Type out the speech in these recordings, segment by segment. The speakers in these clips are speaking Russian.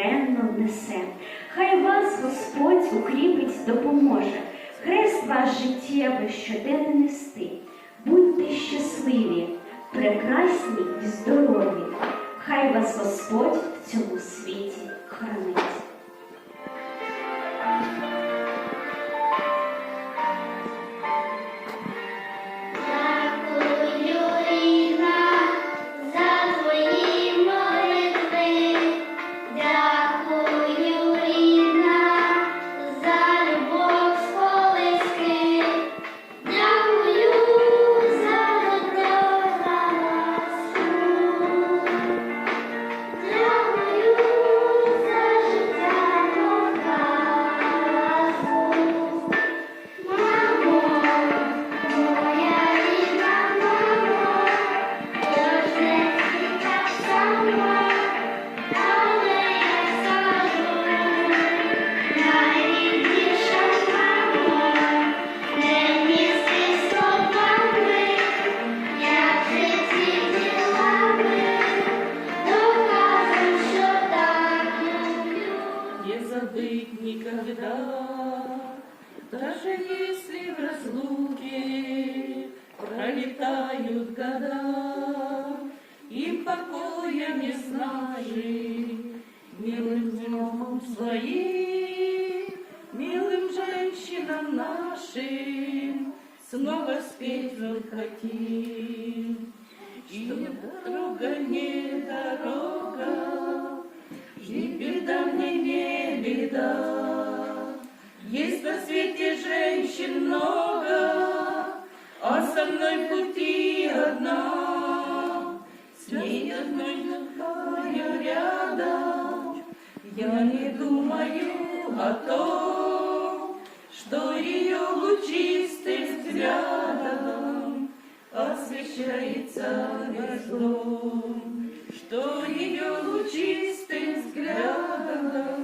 смиренно несе. Хай вас Господь укріпить, допоможе, хрест ваш життєвий щоденно нести. Будьте щасливі, прекрасні і здорові. Хай вас Господь в цьому світі хранить. Не забыть никогда, даже если в разлуке пролетают года, и покоя не знали, милым днем своим, милым женщинам нашим снова спеть мы хотим. И дорога не дорога, женщин много, а со мной пути одна. С ней одной дыхаю рядом, я не думаю о том, что ее лучистым взглядом освещается весь что ее лучистым взглядом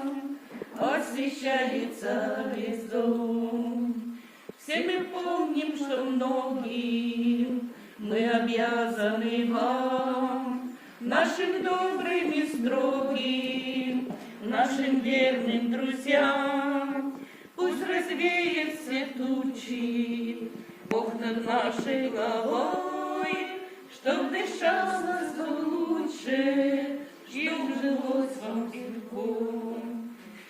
Все мы помним, что многим мы обязаны вам, нашим добрым и строгим, нашим верным друзьям. Пусть развеет все тучи, Бог над нашей головой, Чтоб дышалось вам лучше, Чтоб жилось вам легко,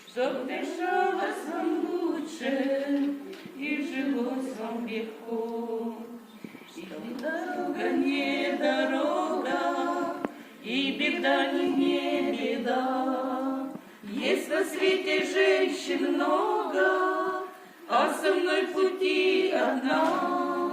Чтоб дышалось вам лучше, И жилось вам легко. И дорога не дорога, И беда не, не беда. Есть на свете женщин много, А со мной пути одна.